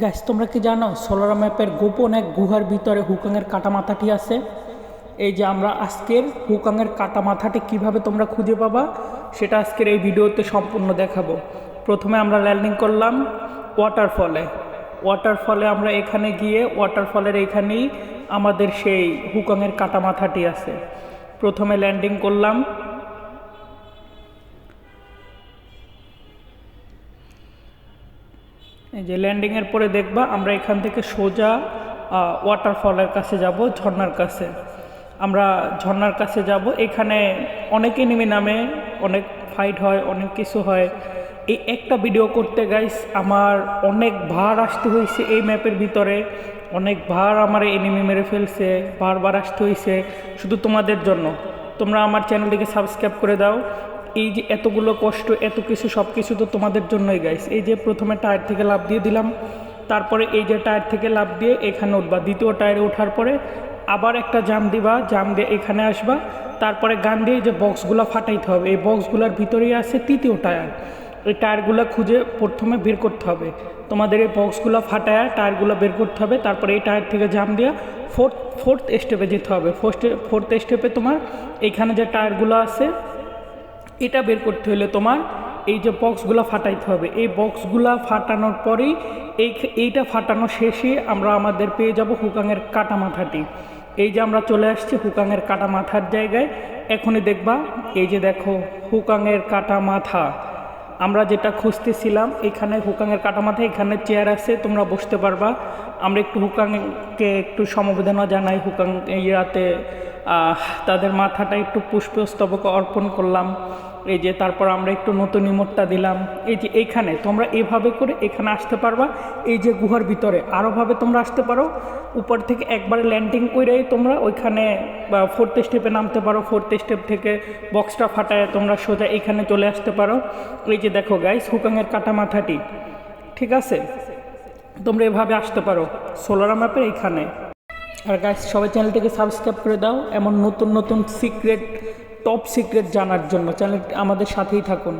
Gas তোমরা কি জানো সোলার ম্যাপের গোপন এক গুহার ভিতরে হুকাংয়ের কাটা মাথাটি আছে? এই যে আমরা আজকের হুকাংয়ের কাটা মাথাটি কীভাবে তোমরা খুঁজে পাবা, সেটা আজকের এই ভিডিওতে সম্পূর্ণ দেখাবো। প্রথমে আমরা ল্যান্ডিং করলাম ওয়াটারফলে ওয়াটারফলে আমরা এখানে গিয়ে ওয়াটারফলের এখানেই আমাদের সেই হুকাংয়ের কাটা মাথাটি আছে। প্রথমে ল্যান্ডিং করলাম। এই যে ল্যান্ডিংয়ের পরে দেখবা আমরা এখান থেকে সোজা ওয়াটারফলের কাছে যাব, ঝর্ণার কাছে। আমরা ঝর্ণার কাছে যাব, এখানে অনেক এনিমি নামে, অনেক ফাইট হয়, অনেক কিছু হয়। এই একটা ভিডিও করতে গাইস আমার অনেক ভার আসতে হয়েছে এই ম্যাপের ভিতরে। অনেক ভার আমার এনিমি মেরে ফেলছে, বারবার আসতে হয়েছে শুধু তোমাদের জন্য। তোমরা আমার চ্যানেলটিকে সাবস্ক্রাইব করে দাও। এই যে এতগুলো কষ্ট, এত কিছু, সব কিছু তো তোমাদের জন্যই গাইস এই যে প্রথমে টায়ার থেকে লাভ দিয়ে দিলাম, তারপরে এই যে টায়ার থেকে লাভ দিয়ে এখানে উঠবা। দ্বিতীয় টায়ারে ওঠার পরে আবার একটা জাম দিবা জাম দিয়ে এখানে আসবা। তারপরে গান দিয়ে যে বক্সগুলো ফাটাইতে হবে। এই বক্সগুলোর ভিতরেই আছে তৃতীয় টায়ার এই টায়ারগুলো খুঁজে প্রথমে বের করতে হবে। তোমাদের এই বক্সগুলো ফাটায় টায়ারগুলো বের করতে হবে। তারপরে এই টায়ার থেকে জাম দিয়ে ফোর্থ ফোর্থ স্টেপে যেতে হবে। ফোর্থ ফোর্থ স্টেপে তোমার এইখানে যে টায়ারগুলো আছে এটা বের করতে হলে তোমার এই যে বক্সগুলো ফাটাইতে হবে। এই বক্সগুলো ফাটানোর পরেই এই এইটা ফাটানো শেষে আমরা আমাদের পেয়ে যাব হুকাংয়ের কাটা মাথাটি এই যে আমরা চলে আসছি হুকাংয়ের কাটা মাথার জায়গায়। এখনই দেখবা, এই যে দেখো হুকাংয়ের কাটা মাথা আমরা যেটা খুঁজতেছিলাম, এখানে হুকাঙের কাটা মাথা এখানে চেয়ার আছে, তোমরা বসতে পারবা। আমরা একটু হুকাংকে একটু সমবেদনা জানাই, হুকাং ইয়াতে তাদের মাথাটা একটু পুষ্পস্তবক অর্পণ করলাম। এই যে তারপর আমরা একটু নতুন ইমোটটা দিলাম। এই যে এইখানে তোমরা এভাবে করে এখানে আসতে পারবা। এই যে গুহার ভিতরে আরোভাবে তোমরা আসতে পারো। উপর থেকে একবারে ল্যান্ডিং করেই তোমরা ওইখানে ফোর্থ স্টেপে নামতে পারো। ফোর্থ স্টেপ থেকে বক্সটা ফাটায় তোমরা সোজা এখানে চলে আসতে পারো। এই যে দেখো গাইস হুকাংয়ের কাটা মাথাটি, ঠিক আছে? তোমরা এভাবে আসতে পারো। সোলার ম্যাপের এইখানে। আর গাইস সবাই চ্যানেলটিকে সাবস্ক্রাইব করে দাও। এমন নতুন নতুন সিক্রেট টপ সিক্রেট জানার জন্য। চ্যানেল আমাদের সাথেই থাকুন।